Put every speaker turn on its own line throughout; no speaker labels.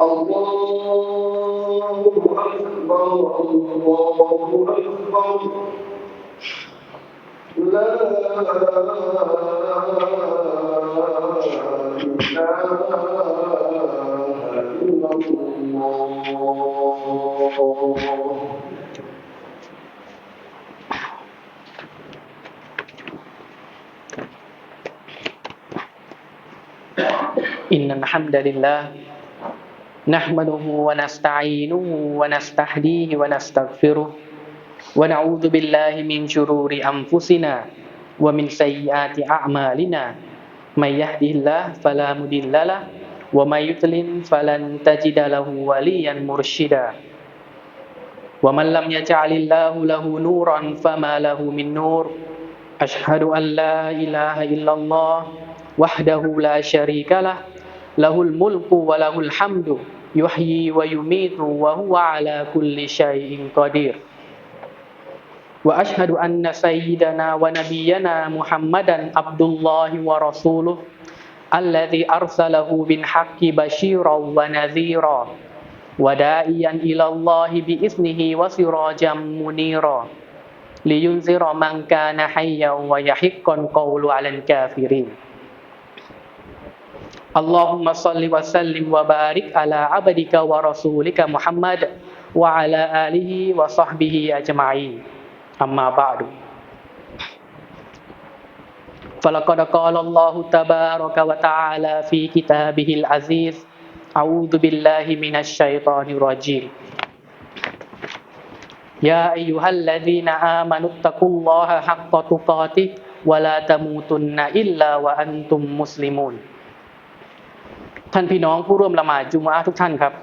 الله أكبر الله أكبر لا إله إلا الله
إن الحمد لله نحمده ونستعينه ونستهديه ونستغفره ونعوذ بالله من شرور أنفسنا ومن سيئات أعمالنا من يهده الله فلا مضل له ومن يضلل فلن تجد له وليا مرشدا ومن لم يجعل الله له نورا فما له من نور أشهد أن لا إله إلا الله وحده لا شريك له له الملك وله الحمد يحيي ويميت وهو على كل شيء قدير. وأشهد أن سيدنا ونبينا محمدا عبد الله ورسوله الذي أرسله بالحق بشيرا ونذيرا وداعيا إلى الله بإذنه وسراجا منيرا لينذر من كان حيا ويحق القول على الكافرين. اللهم صل وسلم وبارك على عبدك ورسولك محمد وعلى آله وصحبه أجمعين أما بعد فلقد قال الله تبارك وتعالى في كتابه العزيز أعوذ بالله من الشيطان الرجيم يا أيها الذين آمنوا اتقوا الله حق تقاته ولا تموتن إلا وأنتم مسلمون ท่านพี่น้องผู้ร่วมละหมาดจุมอะห์ทุกท่านครับ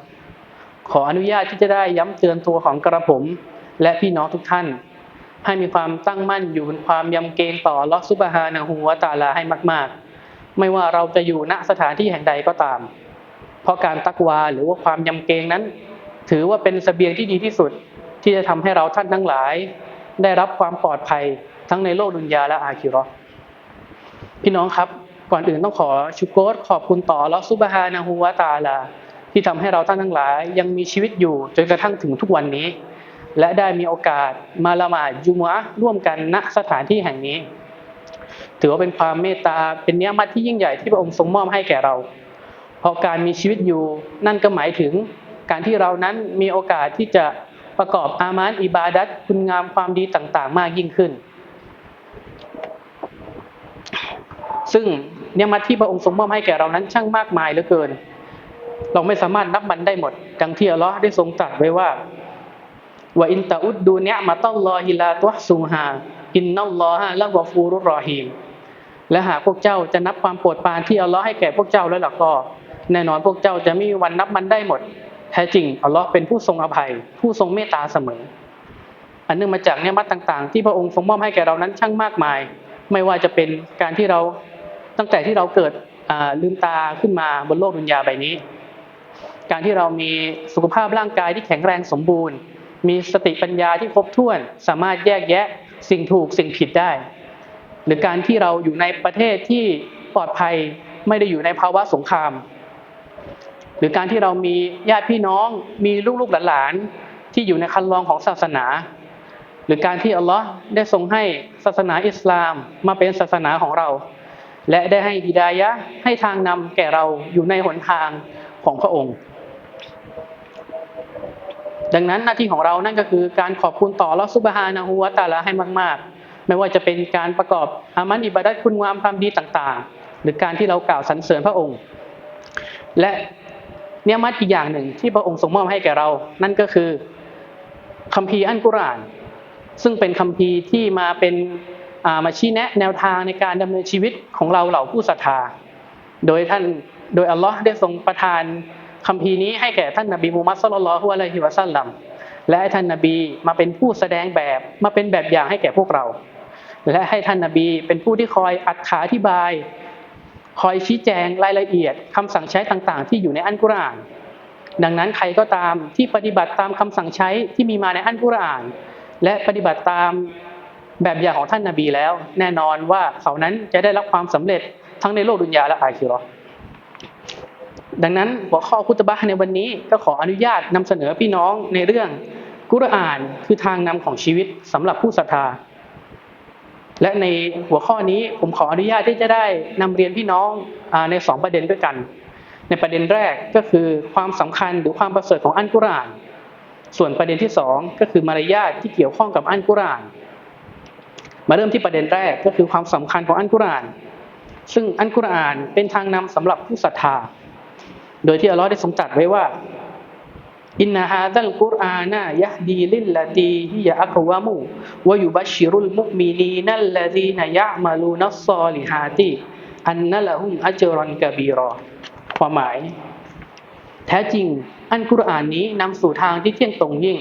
ขออนุญาตที่จะได้ย้ำเตือนตัวของกระผม และพี่น้องทุกท่าน ให้มีความตั้งมั่นอยู่บนความยำเกรงต่อลอฮฺซุบฮานะฮูวตาลาให้มาก ๆ ไม่ว่าเราจะอยู่ณสถานที่แห่งใดก็ตาม เพราะการตักวาหรือว่าความยำเกรงนั้น ถือว่าเป็นสเสบียงที่ดีที่สุดที่จะทำให้เราท่านทั้งหลาย ได้รับความปลอดภัยทั้งในโลกดุนยาและอาคิราะห์พี่น้องครับ ก่อนอื่นต้องขอชุกโกรขอบคุณต่อลอฮฺซุบฮานะฮูวะตาลา ที่ทำให้เราท่านทั้งหลาย ยังมีชีวิตอยู่จนกระทั่งถึงทุกวันนี้ และได้มีโอกาสมาละหมาดจุมะร่วมกันณสถานที่แห่งนี้ ถือว่าเป็นความเมตตาเป็นเนื้อมัดที่ยิ่งใหญ่ที่พระองค์ทรงมอบให้แก่เรา เพราะการมีชีวิตอยู่นั่นก็หมายถึงการที่เรานั้นมีโอกาสที่จะประกอบอามานอิบาดัตคุณงามความดีต่างๆ มากยิ่งขึ้น ซึ่ง เนี่ยมาที่พระองค์ทรงมอบให้แก่เรานั้นช่างมากมายเหลือเกิน เราไม่สามารถนับมันได้หมด ดังที่อัลลอฮ์ได้ทรงตรัสไว้ว่าว่าอินตาอุดดูเนียมาตัลลอฮิลาตุฮซูฮาอินนัลลอฮะละกอฟูรุรอฮีมและหากพวกเจ้าจะนับความโปรดปรานที่อัลลอฮ์ให้แก่พวกเจ้าแล้วล่ะก็แน่นอนพวกเจ้าจะไม่มีวันนับมันได้หมด แท้จริงอัลลอฮ์เป็นผู้ทรงอภัย ผู้ทรงเมตตาเสมอ อันเนื่องมาจากเนยมัดต่างๆ ที่พระองค์ทรงมอบให้แก่เรานั้นช่างมากมาย ไม่ว่าจะเป็นการที่เรา ตั้งแต่ที่เราเกิดลืมตาขึ้นมาบนโลกดุนยาใบนี้ การที่เรามีสุขภาพร่างกายที่แข็งแรงสมบูรณ์ มีสติปัญญาที่ครบถ้วน สามารถแยกแยะสิ่งถูกสิ่งผิดได้ หรือการที่เราอยู่ในประเทศที่ปลอดภัยไม่ได้อยู่ในภาวะสงคราม หรือการที่เรามีญาติพี่น้องมีลูกๆหลานๆที่อยู่ในคันลองของศาสนา หรือการที่อัลลอฮ์ได้ทรงให้ศาสนาอิสลามมาเป็นศาสนาของเรา และได้ให้ฮิดายะให้ทางนำแก่เราอยู่ในหนทางของพระองค์ ดังนั้นหน้าที่ของเรานั่นก็คือการขอบคุณต่อลอสุบฮานะฮูวะตาลาให้มาก ๆ ไม่ว่าจะเป็นการประกอบอามันอิบาดัตคุณงามความดีต่างๆ หรือการที่เรากล่าวสรรเสริญพระองค์ และเนี่ยมัดอีกอย่างหนึ่งที่พระองค์ทรงมอบให้แก่เรา นั่นก็คือคัมภีร์อัลกุรอาน ซึ่งเป็นคัมภีร์ที่มาเป็น มาชี้แนะแนวทางในการดำเนินชีวิตของเราเหล่าผู้ศรัทธา โดยท่านโดยอัลลอฮ์ได้ทรงประทานคัมภีนี้ให้แก่ท่านนบีมูฮัมมัดศ็อลลัลฮุอะลัยฮิวะซัลลัมและให้ท่านนบีมาเป็นผู้แสดงแบบมาเป็นแบบอย่างให้แก่พวกเรา และให้ท่านนบีเป็นผู้ที่คอยอัดขาอธิบาย คอยชี้แจงรายละเอียดคำสั่งใช้ต่างๆ ที่อยู่ในอัลกุรอาน ดังนั้นใครก็ตามที่ปฏิบัติตามคำสั่งใช้ที่มีมาในอัลกุรอาน และปฏิบัติตาม แบบอย่างของท่านนบีแล้ว แน่นอนว่าเขานั้นจะได้รับความสำเร็จทั้งในโลกดุนยาและอาคิราะห์ดังนั้นหัวข้อคุตบะในวันนี้ก็ขออนุญาตนำเสนอพี่น้องในเรื่องกุรอานคือทางนำของชีวิตสำหรับผู้ศรัทธา และในหัวข้อนี้ผมขออนุญาตที่จะได้นำเรียนพี่น้องในสองประเด็นด้วยกัน ในประเด็นแรกก็คือความสำคัญหรือความประเสริฐของอัลกุรอาน ส่วนประเด็นที่สองก็คือมารยาทที่เกี่ยวข้องกับอัลกุรอาน มาเริ่มที่ประเด็นแรกก็คือความสำคัญของอัลกุรอาน ซึ่งอัลกุรอานเป็นทางนำสำหรับผู้ศรัทธา โดยที่อัลลอฮ์ได้ทรงตรัสไว้ว่าอินนาฮาดัลกุรอานะยะดีลิลลตีฮิยะอักวะมูวะยุบัชชิรุลมุมินีนัลลซีนยะมาลูนัสซอลิฮาติอันนะละฮุมอัจรอนกะบีรอความหมาย แท้จริงอันกุรอานนี้นำสู่ทางที่เที่ยงตรงยิ่ง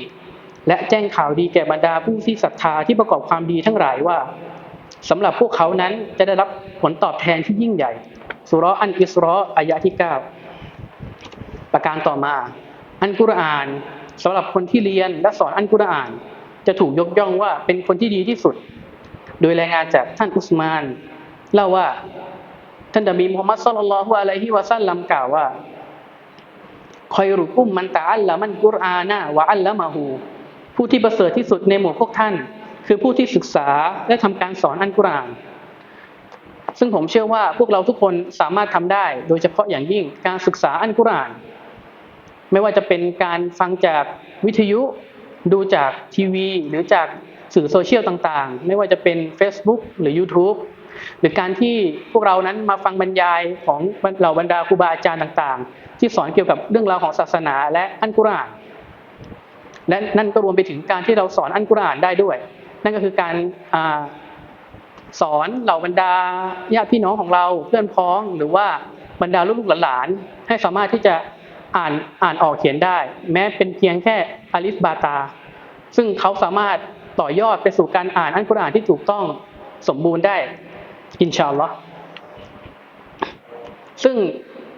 และแจ้งข่าวดีแก่บรรดาผู้ที่ศรัทธาที่ประกอบความดีทั้งหลายว่าสำหรับพวกเขานั้นจะได้รับผลตอบแทนที่ยิ่งใหญ่สุราะห์อันอิสรออายะที่เก้าประการต่อมา อันกุรอานสำหรับคนที่เรียนและสอนอันกุรอาน จะถูกยกย่องว่าเป็นคนที่ดีที่สุด โดยรายงานจากท่านอุสมาน เล่าว่าท่านดาบีมุฮัมมัดศ็อลลัลฮุอะลัยฮิวะซัลลัมกล่าวว่าคอยรุกุมมันตะอัลละมันกุรอานะวะอัลละมาหู ผู้ที่ประเสริฐที่สุดในหมู่พวกท่าน คือผู้ที่ศึกษาและทำการสอนอันกุรอาน ซึ่งผมเชื่อว่าพวกเราทุกคนสามารถทำได้ โดยเฉพาะอย่างยิ่งการศึกษาอันกุรอาน ไม่ว่าจะเป็นการฟังจากวิทยุดูจากทีวี หรือจากสื่อโซเชียลต่างๆ ไม่ว่าจะเป็น Facebook หรือ YouTube หรือการที่พวกเรานั้นมาฟังบรรยายของเหล่าบรรดาครูบาอาจารย์ต่างๆ ที่สอนเกี่ยวกับเรื่องราวของศาสนาและอันกุรอาน และนั่นก็รวมไปถึงการที่เราสอนอันกุรอานได้ด้วย นั่นก็คือการสอนเหล่าบรรดาญาติพี่น้องของเราเพื่อนพ้องหรือว่าบรรดาลูกหลานให้สามารถที่จะอ่านอ่านออกเขียนได้ แม้เป็นเพียงแค่อาลิฟบาตา ซึ่งเขาสามารถต่อยอดไปสู่การอ่านอันกุรอานที่ถูกต้องสมบูรณ์ได้อินชาอัลลอฮ์ซึ่ง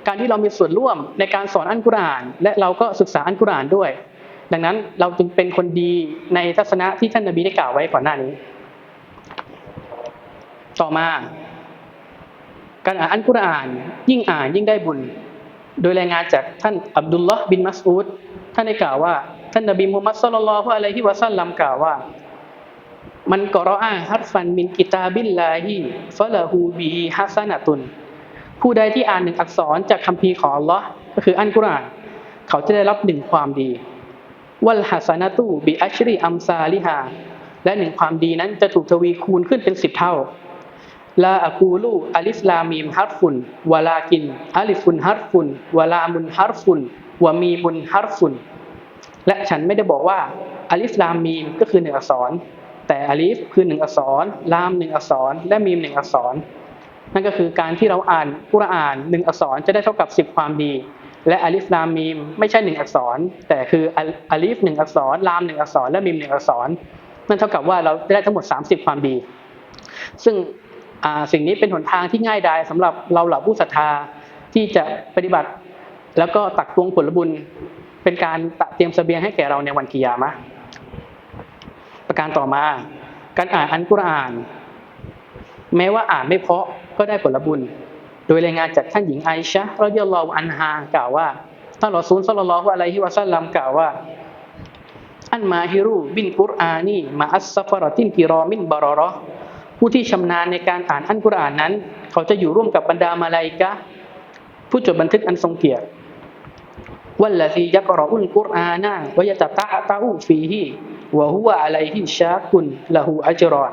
การที่เรามีส่วนร่วมในการสอนอันกุรอาน และเราก็ศึกษาอันกุรอานด้วย ดังนั้นเราจึงเป็นคนดีในทัศนะที่ท่านนบีได้กล่าวไว้ก่อนหน้านี้ ต่อมา การอ่านอันกุรอาน ยิ่งอ่านยิ่งได้บุญ โดยรายงานจากท่านอับดุลลอฮ์บินมัสอูดท่านได้กล่าวว่า ท่านนบีมุฮัมมัดศ็อลลัลลอฮุอะลัยฮิวะซัลลัมกล่าวว่า มันกอรออาฮัรฟันมินกิตาบิลลาฮิฟะละฮูบีฮัสนะตุน ผู้ใดที่อ่านหนึ่งอักษรจากคัมภีร์ของอัลลอฮ์ก็คืออันกุรอาน เขาจะได้รับหนึ่งความดี วัลฮัสนะตูบิอัชรีอัมซาลิฮาและหนึ่งความดีนั้นจะถูกทวีคูณขึ้นเป็นสิบเท่าลาอะกูลูอัลิฟลามีมฮัรฟุนวลากินอัลิฟุนฮัรฟุนวลามุนฮัรฟุนวะมีมุนฮัรฟุนและฉันไม่ได้บอกว่าอัลิฟลามมีมก็คือหนึ่งอักษร แต่อัลิฟคือหนึ่งอักษร ลามหนึ่งอักษร และมีมหนึ่งอักษร นั่นก็คือการที่เราอ่านกุรอานหนึ่งอักษรจะได้เท่ากับสิบความดี และอัลิฟลามมีมไม่ใช่หนึ่งอักษร แต่คืออัลิฟหนึ่งอักษรลามหนึ่งอักษร และมีมหนึ่งอักษร นั่นเท่ากับว่าเราได้ทั้งหมด 30 ความดี ซึ่งสิ่งนี้เป็นหนทางที่ง่ายดายสำหรับเราเหล่าผู้ศรัทธาที่จะปฏิบัติ แล้วก็ตักตวงผลบุญ เป็นการตะเตรียมเสบียงให้แก่เราในวันกิยามะ ประการต่อมา การอ่านอันกุรอาน แม้ว่าอ่านไม่เพาะก็ได้ผลบุญ โดยรายงานจากท่านหญิงไอชะรอยัลลอฮอันฮากล่าวว่าท่านรอซูลซัลลัลลอฮุอะลัยฮิวะซัลลัมกล่าวว่า อันมาฮิรุบินกุรอานีมาอัสซัฟรตินกิรอมินบารอรอผู้ที่ชำนาญในการอ่านอันกุรอานนั้น เขาจะอยู่ร่วมกับบรรดามาลาอิกะผู้จดบันทึกอันทรงเกียรติวัลลซียักรออุลกุรอานะวยะตะตะตะอูฟีฮิวะฮุวะอะลัยฮิชากุนละหูอัจรอน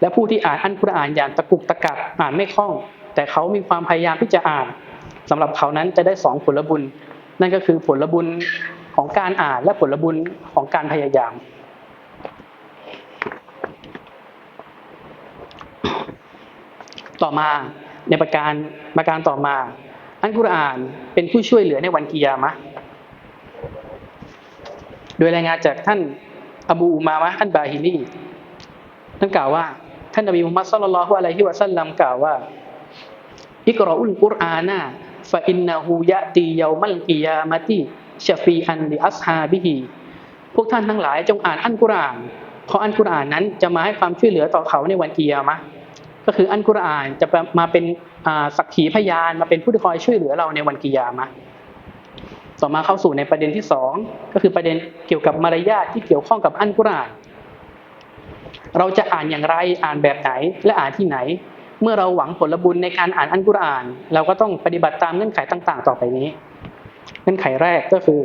และผู้ที่อ่านอันกุรอานอย่างตะกุกตะกักอ่านไม่คล่อง แต่เขามีความพยายามที่จะอ่านสำหรับเขานั้นจะได้สองผลบุญ นั่นก็คือผลบุญของการอ่านและผลบุญของการพยายาม ต่อมาในประการประการต่อมา อันกุรอานเป็นผู้ช่วยเหลือในวันกิยามะโดยรายงานจากท่านอบูอุมามะห์อันบาฮิลีท่านกล่าวว่า ท่านนบีมุฮัมมัดศ็อลลัลฮุอะลัยฮิวะซัลลัมกล่าวว่า อิกรออุลกุรอานะฟะอินนะฮูยะตีเยามัลกิยามะติชฟีอันลิอัสฮาบิฮิพวกท่านทั้งหลายจงอ่านอันกุรอานเพราะอันกุรอานนั้นจะมาให้ความช่วยเหลือต่อเขาในวันกิยามะก็คืออันกุรอานจะมาเป็นสักขีพยานมาเป็นผู้ที่คอยช่วยเหลือเราในวันกิยามะต่อมาเข้าสู่ในประเด็นที่สองก็คือประเด็นเกี่ยวกับมารยาทที่เกี่ยวข้องกับอันกุรอาน เราจะอ่านอย่างไรอ่านแบบไหนและอ่านที่ไหน เมื่อเราหวังผลบุญในการอ่านอันกุรอาน เราก็ต้องปฏิบัติตามเงื่อนไขต่าง ๆ ต่อไปนี้ เงื่อนไขแรกก็คือ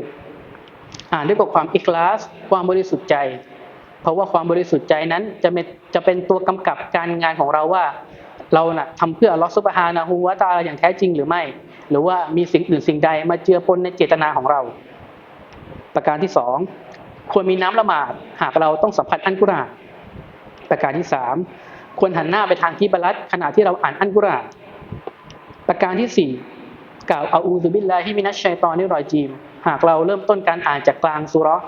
อ่านด้วยกับความอิคลาส ความบริสุทธิ์ใจ เพราะว่าความบริสุทธิ์ใจนั้นจะเป็นจะเป็นตัวกำกับการงานของเราว่า เราน่ะทำเพื่อลอฮฺซุบฮานะฮูวะตาอย่างแท้จริงหรือไม่ หรือว่ามีสิ่งอื่นสิ่งใดมาเจือปนในเจตนาของเรา ประการที่สองควรมีน้ำละหมาดหากเราต้องสัมผัสอันกุรอานประการที่สาม ควรหันหน้าไปทางที่บรัตขณะที่เราอ่านอันกุรอานประการที่สี่กล่าวอาอูซุบิลลาฮิมินัชชัยตอนิรอยจีม หากเราเริ่มต้นการอ่านจากกลางสุราะห์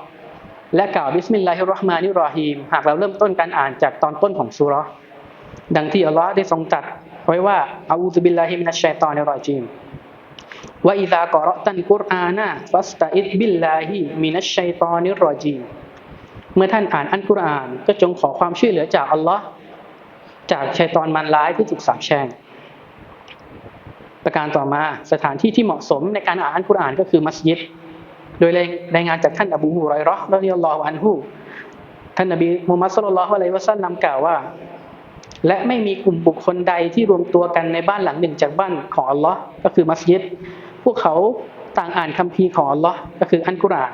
และกล่าวบิสมิลลาฮิรราะห์มานิรรอฮีม หากเราเริ่มต้นการอ่านจากตอนต้นของสุราะห์ดังที่อัลลอฮ์ได้ทรงตรัสไว้ว่าอาอูซุบิลลาฮิมินัชชัยตอนิรอยจีมว่าอิซากอราะตันกุรอานะฟัสตะอิดบิลลาฮิมินัชชัยตอนิรรอจีมเมื่อท่านอ่านอันกุรอานก็จงขอความช่วยเหลือจากอัลลอฮ์ จากชัยตอนมันร้ายที่ถูกสาปแช่งประการต่อมาสถานที่ที่เหมาะสมในการอ่านอันกุรอานก็คือมัสยิด โดยรายงานจากท่านอบูฮุไรราะห์รอฎิยัลลอฮุอันฮุท่านนบีมุฮัมมัดศ็อลลัลลอฮุอะลัยวะซัลลัมกล่าวว่า และไม่มีกลุ่มบุคคลใดที่รวมตัวกันในบ้านหลังหนึ่งจากบ้านของอัลลอฮ์ก็คือมัสยิด พวกเขาต่างอ่านคัมภีร์ของอัลลอฮ์ก็คืออันกุรอาน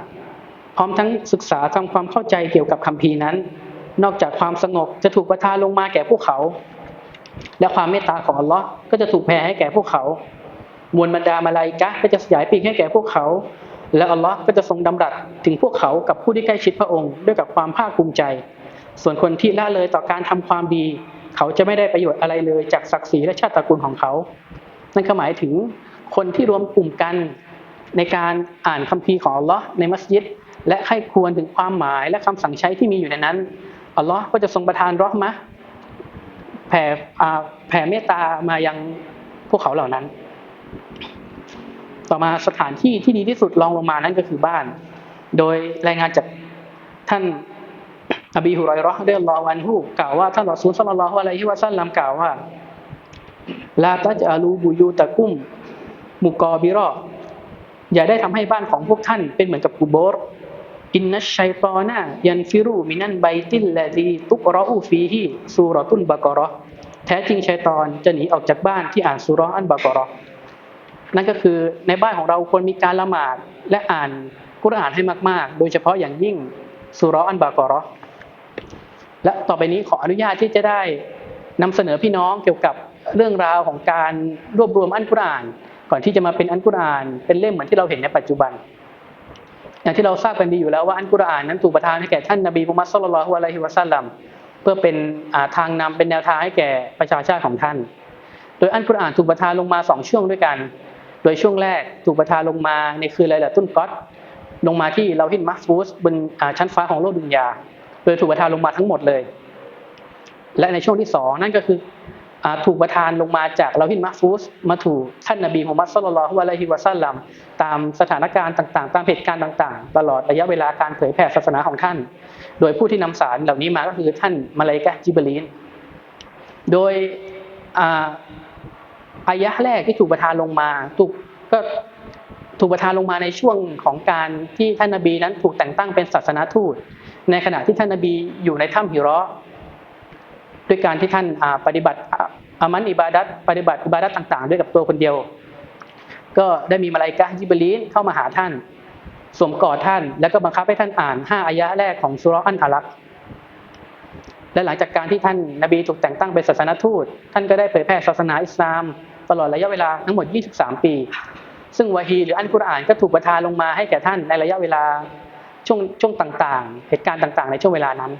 พร้อมทั้งศึกษาทำความเข้าใจเกี่ยวกับคัมภีร์นั้น นอกจากความสงบจะถูกประทานลงมาแก่พวกเขา และความเมตตาของอัลลอฮ์ก็จะถูกแผ่ให้แก่พวกเขามวลบรรดามาลาอิกะก็จะสยายปีกให้แก่พวกเขา และอัลลอฮ์ก็จะทรงดำรัสถึงพวกเขากับผู้ที่ใกล้ชิดพระองค์ด้วยกับความภาคภูมิใจ ส่วนคนที่ละเลยต่อการทำความดี เขาจะไม่ได้ประโยชน์อะไรเลยจากศักดิ์ศรีและชาติตระกูลของเขา นั่นก็หมายถึงคนที่รวมกลุ่มกันในการอ่านคัมภีร์ของอัลลอฮ์ในมัสยิดและใครควรถึงความหมายและคำสั่งใช้ที่มีอยู่ในนั้น อัลลอฮ์ก็จะทรงประทานรอห์มะแผ่แผ่เมตตามายังพวกเขาเหล่านั้น ต่อมาสถานที่ที่ดีที่สุดรองลงมานั้นก็คือบ้าน โดยรายงานจากท่านอบีฮุไรเราะห์ได้รอวันฮูกล่าวว่าท่านรอซูลซัลลัลลอฮุอะลัยฮิวะซัลลัมกล่าวว่าลาตัจอาลูบุยูตะกุมมุกอบิรออย่าได้ทำให้บ้านของพวกท่านเป็นเหมือนกับกูโบร อินนัชชัยตอนะยันฟิรูมินันไบติลลาดีตุกรออูฟีฮีซูรอตุนบากรอแท้จริงชัยตอนจะหนีออกจากบ้านที่อ่านซูราะห์อันบากรอนั่นก็คือในบ้านของเราควรมีการละหมาดและอ่านกุรอานให้มาก ๆ โดยเฉพาะอย่างยิ่งซูราะห์อันบากรอและต่อไปนี้ขออนุญาตที่จะได้นำเสนอพี่น้องเกี่ยวกับเรื่องราวของการรวบรวมอันกุรอาน ก่อนที่จะมาเป็นอันกุรอาน เป็นเล่มเหมือนที่เราเห็นในปัจจุบัน อย่างที่เราทราบกันดีอยู่แล้วว่าอันกุรอานนั้นถูกประทานให้แก่ท่านนบีมุฮัมมัดสุลลัลฮุอะลัยฮิวะซัลลัมเพื่อเป็นทางนำเป็นแนวทางให้แก่ประชาชาติของท่าน โดยอันกุรอานถูกประทานลงมาสองช่วงด้วยกัน โดยช่วงแรกถูกประทานลงมาในคืนไลลาตุนกอตลงมาที่เราหินมัสฟูสบนชั้นฟ้าของโลกดุนยา โดยถูกประทานลงมาทั้งหมดเลย และในช่วงที่สองนั่นก็คือ ถูกประทานลงมาจากเราหินมัฟูสมาถูกท่านนบีมุฮัมมัดสุลลัลฮุอะลัยฮิวะซัลลัมตามสถานการณ์ต่างๆ ตามเหตุการณ์ต่างๆ ตลอดระยะเวลาการเผยแผ่ศาสนาของท่าน โดยผู้ที่นำสารเหล่านี้มาก็คือท่านมาลาอิกะจิบรีนโดยอายะแรกที่ถูกประทานลงมาถูกก็ถูกประทานลงมาในช่วงของการที่ท่านนบีนั้นถูกแต่งตั้งเป็นศาสนาทูต ในขณะที่ท่านนบีอยู่ในถ้ำฮิราะห์ ด้วยการที่ท่านปฏิบัติอามันอิบาดัตปฏิบัติอิบาดัตต่าง ๆ ด้วยกับตัวคนเดียว ก็ได้มีมาลาอิกะฮ์จิบรีนเข้ามาหาท่านสวมกอดท่าน แล้วก็บังคับให้ท่านอ่านห้าอายะแรกของสุรอันอาลักและหลังจากการที่ท่านนบีถูกแต่งตั้งเป็นศาสนทูต ท่านก็ได้เผยแผ่ศาสนาอิสลาม ตลอดระยะเวลาทั้งหมด 23 ปี ซึ่งวะฮีหรืออันกุรอานก็ถูกประทานลงมาให้แก่ท่านในระยะเวลาช่วงช่วงต่างๆ เหตุการณ์ต่างๆ ในช่วงเวลานั้น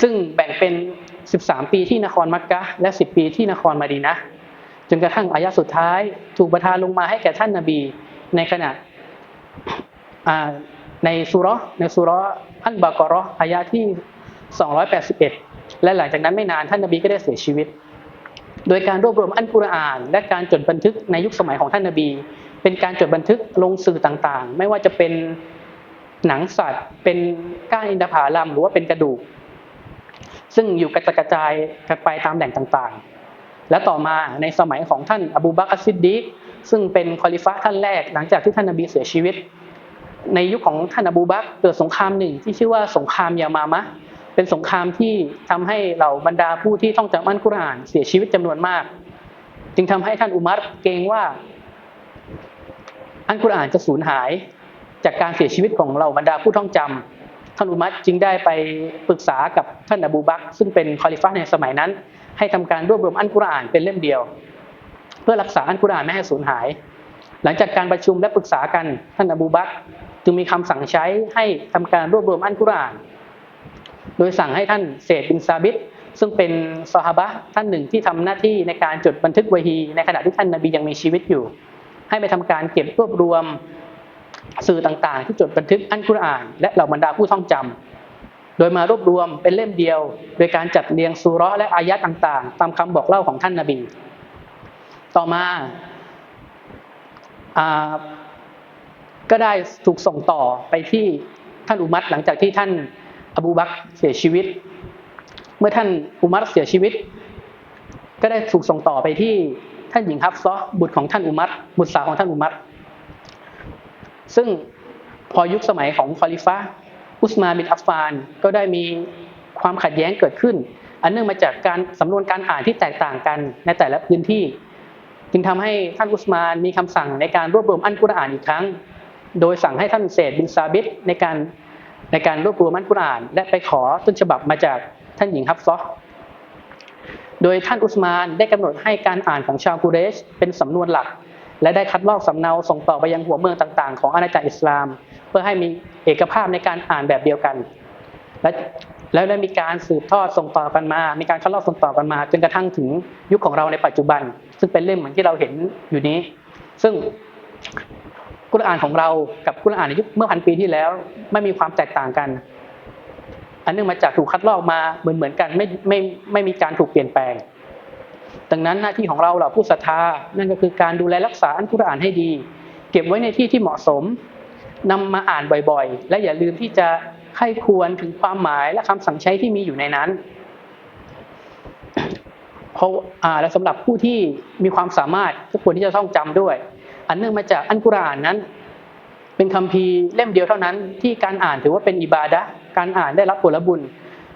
ซึ่งแบ่งเป็น 13 ปีที่นครมักกะและ 10 ปีที่นครมาดีนะจนกระทั่งอายะสุดท้าย ถูกประทานลงมาให้แก่ท่านนบีในขณะในสุรในสุรอันบากราะห์อายะที่ 281 และหลังจากนั้นไม่นานท่านนบีก็ได้เสียชีวิต โดยการรวบรวมอันกุรอาน และการจดบันทึกในยุคสมัยของท่านนบี เป็นการจดบันทึกลงสื่อต่างๆ ไม่ว่าจะเป็นหนังสัตว์ เป็นก้านอินทผลัมหรือว่าเป็นกระดูก ซึ่งอยู่กระจกระจายกันไปตามแหล่งต่างๆ และต่อมาในสมัยของท่านอบูบักรอัสซิดดีซึ่งเป็นคอลิฟะห์ท่านแรกหลังจากที่ท่านนบีเสียชีวิต ในยุคของท่านอบูบักเกิดสงครามหนึ่งที่ชื่อว่าสงครามยามามะ เป็นสงครามที่ทำให้เหล่าบรรดาผู้ที่ท่องจำอัลกุรอานเสียชีวิตจำนวนมาก จึงทำให้ท่านอุมัรเกรงว่า อัลกุรอานจะสูญหายจากการเสียชีวิตของเหล่าบรรดาผู้ท่องจำ ท่านอุมัรจึงได้ไปปรึกษากับท่านอบูบักซึ่งเป็นคอลิฟะห์ในสมัยนั้น ให้ทำการรวบรวมอัลกุรอานเป็นเล่มเดียว เพื่อรักษาอัลกุรอานไม่ให้สูญหาย หลังจากการประชุมและปรึกษากันท่านอบูบักจึงมีคำสั่งใช้ให้ทำการรวบรวมอัลกุรอาน โดยสั่งให้ท่านเศษบินซาบิตซึ่งเป็นซอฮาบะท่านหนึ่งที่ทำหน้าที่ในการจดบันทึกวะฮีในขณะที่ท่านนบียังมีชีวิตอยู่ ให้ไปทำการเก็บรวบรวม สื่อต่างๆ ที่จดบันทึกอัลกุรอาน และเหล่าบรรดาผู้ท่องจำโดยมารวบรวมเป็นเล่มเดียว โดยการจัดเรียงซูราะและอายะห์ต่างๆ ตามคำบอกเล่าของท่านนบี ต่อมาอก็ได้ถูกส่งต่อไปที่ท่านอุมัรหลังจากที่ท่านอบูบักเสียชีวิต เมื่อท่านอุมัรเสียชีวิต ก็ได้ถูกส่งต่อไปที่ท่านหญิงฮับซอบุตรของท่านอุมัรบุตรสาวของท่านอุมัร ซึ่งพอยุคสมัยของคอลิฟะอุสมานบินอัฟฟานก็ได้มีความขัดแย้งเกิดขึ้น อันเนื่องมาจากการสำนวนการอ่านที่แตกต่างกันในแต่ละพื้นที่ จึงทำให้ท่านอุสมานมีคำสั่งในการรวบรวมอัลกุรอานอีกครั้ง โดยสั่งให้ท่านเศษบินซาบิตในการในการรวบรวมอัลกุรอาน และไปขอต้นฉบับมาจากท่านหญิงฮับซอโดยท่านอุสมานได้กำหนดให้การอ่านของชาวกุเรช เป็นสำนวนหลัก และได้คัดลอกสำเนาส่งต่อไปยังหัวเมืองต่างๆ ของอาณาจักรอิสลาม เพื่อให้มีเอกภาพในการอ่านแบบเดียวกัน และแล้วได้มีการสืบทอดส่งต่อกันมา มีการคัดลอกส่งต่อกันมา จนกระทั่งถึงยุคของเราในปัจจุบัน ซึ่งเป็นเล่มเหมือนที่เราเห็นอยู่นี้ ซึ่งกุรอานของเรากับกุรอานในยุคเมื่อพันปีที่แล้วไม่มีความแตกต่างกัน อันเนื่องมาจากถูกคัดลอกมาเหมือนเหมือนกันไม่ไม่ไม่มีการถูกเปลี่ยนแปลง ดังนั้นหน้าที่ของเราเราผู้ศรัทธา นั่นก็คือการดูแลรักษาอัลกุรอานให้ดี เก็บไว้ในที่ที่เหมาะสมนำมาอ่านบ่อยๆ และอย่าลืมที่จะใคร่ควรถึงความหมายและคำสั่งใช้ที่มีอยู่ในนั้นเพราะอ่าและสำหรับผู้ที่มีความสามารถก็ควรที่จะต้องจำด้วย อันเนื่องมาจากอัลกุรอานนั้น เป็นคัมภีร์เล่มเดียวเท่านั้น ที่การอ่านถือว่าเป็นอิบาดะการอ่านได้รับผลบุญ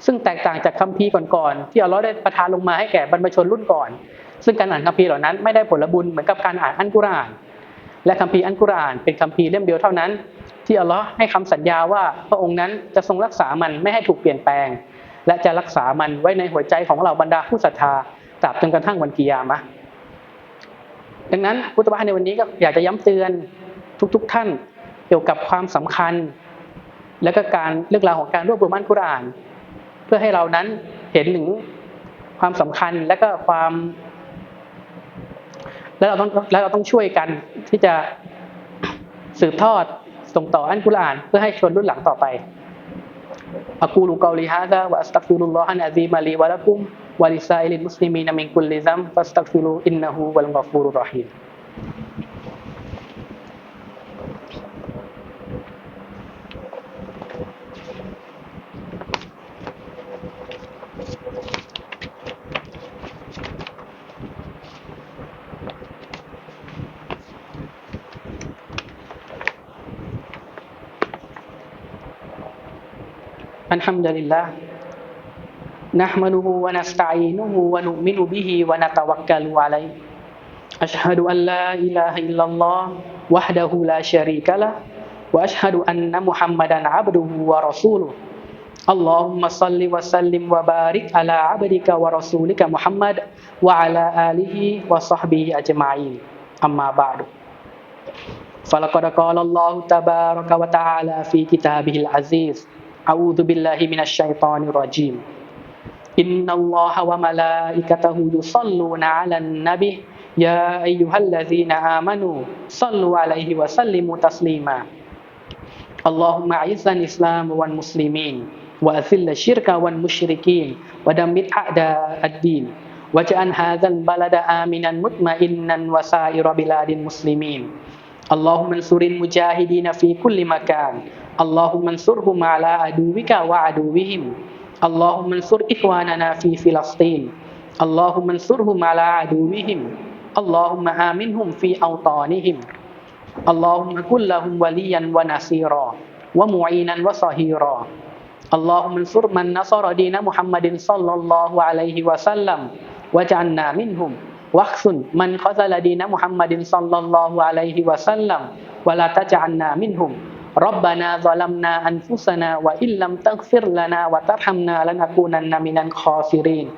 ซึ่งแตกต่างจากคัมภีร์ก่อนๆที่อัลลอฮ์ได้ประทานลงมาให้แก่บรรพชนรุ่นก่อน ซึ่งการอ่านคัมภีร์เหล่านั้นไม่ได้ผลบุญเหมือนกับการอ่านอัลกุรอาน และคัมภีร์อัลกุรอาน เป็นคัมภีร์เล่มเดียวเท่านั้น ที่อัลลอฮ์ให้คำสัญญาว่าพระองค์นั้นจะทรงรักษามันไม่ให้ถูกเปลี่ยนแปลง และจะรักษามันไว้ในหัวใจของเราบรรดาผู้ศรัทธาตราบจนกระทั่งวันกิยามะดังนั้นพุทธวะในวันนี้ก็อยากจะย้ำเตือนทุกๆทท่านเกี่ยวกับความสำคัญ และก็การเรื่องราวของการรวบรวมอัลกุรอาน เพื่อให้เรานั้นเห็นถึงความสำคัญและก็ความ แล้วเราต้องแล้วเราต้องช่วยกันที่จะสืบทอดส่งต่ออัลกุรอาน เพื่อให้ชนรุ่นหลังต่อไปอะกูลูกอลิฮะดะวะอัสตักฟิรุลลอฮะนะซีมาลีวะละกุมวะลิซาอิลิมุสลิมีนมินกุลลิซัมฟัสตักฟิรูอินนะฮูวัลกอฟูรุรรอฮีม الحمد لله. نحمده ونستعينه ونؤمن به ونتوكل عليه. أشهد أن لا إله إلا الله وحده لا شريك له وأشهد أن محمدا عبده ورسوله. اللهم صل وسلم وبارك على عبدك ورسولك محمد وعلى آله وصحبه أجمعين. أما بعد. فلقد قال الله تبارك وتعالى في كتابه العزيز أعوذ بالله من الشيطان الرجيم. إن الله وملائكته يصلون على النبي. يا أيها الذين آمنوا صلوا عليه وسلموا تسليما. اللهم أعز الإسلام والمسلمين وأذل الشرك والمشركين ودمر أعداء الدين. واجعل هذا البلد آمنا مطمئنا وسائر بلاد المسلمين. اللهم انصر المجاهدين في كل مكان. اللهم انصرهم على عدوك وعدوهم. اللهم انصر إخواننا في فلسطين. اللهم انصرهم على عدوهم. اللهم آمنهم في أوطانهم. اللهم كن لهم وليا ونصيرا ومعينا وصهيرا. اللهم انصر من نصر دين محمد صلى الله عليه وسلم واجعلنا منهم. واخذل من خذل دين محمد صلى الله عليه وسلم ولا تجعلنا منهم. ربنا ظلمنا أنفسنا وإن لم تغفر لنا وترحمنا لنكونن من الخاسرين.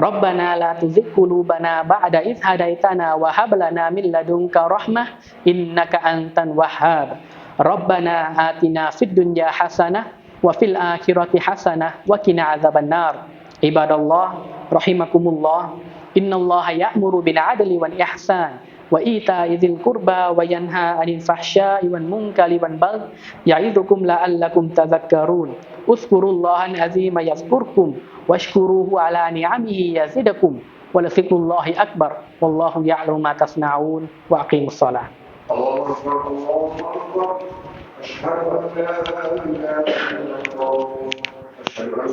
ربنا لا تزغ قلوبنا بعد إذ هديتنا وهب لنا من لدنك رحمة إنك أنت الوهاب. ربنا آتنا في الدنيا حسنة وفي الآخرة حسنة وقنا عذاب النار. عباد الله رحمكم الله. إن الله يأمر بالعدل والإحسان. وإيتاء ذي القربى وينهى عن الفحشاء والمنكر والبغي يعظكم لعلكم تذكرون. اذكروا الله العظيم يذكركم واشكروه على نعمه يزدكم ولذكر الله أكبر. والله يعلم ما تصنعون وأقيموا الصلاة.
الله أكبر الله أكبر. أشهد أن لا إله إلا الله أشهد أن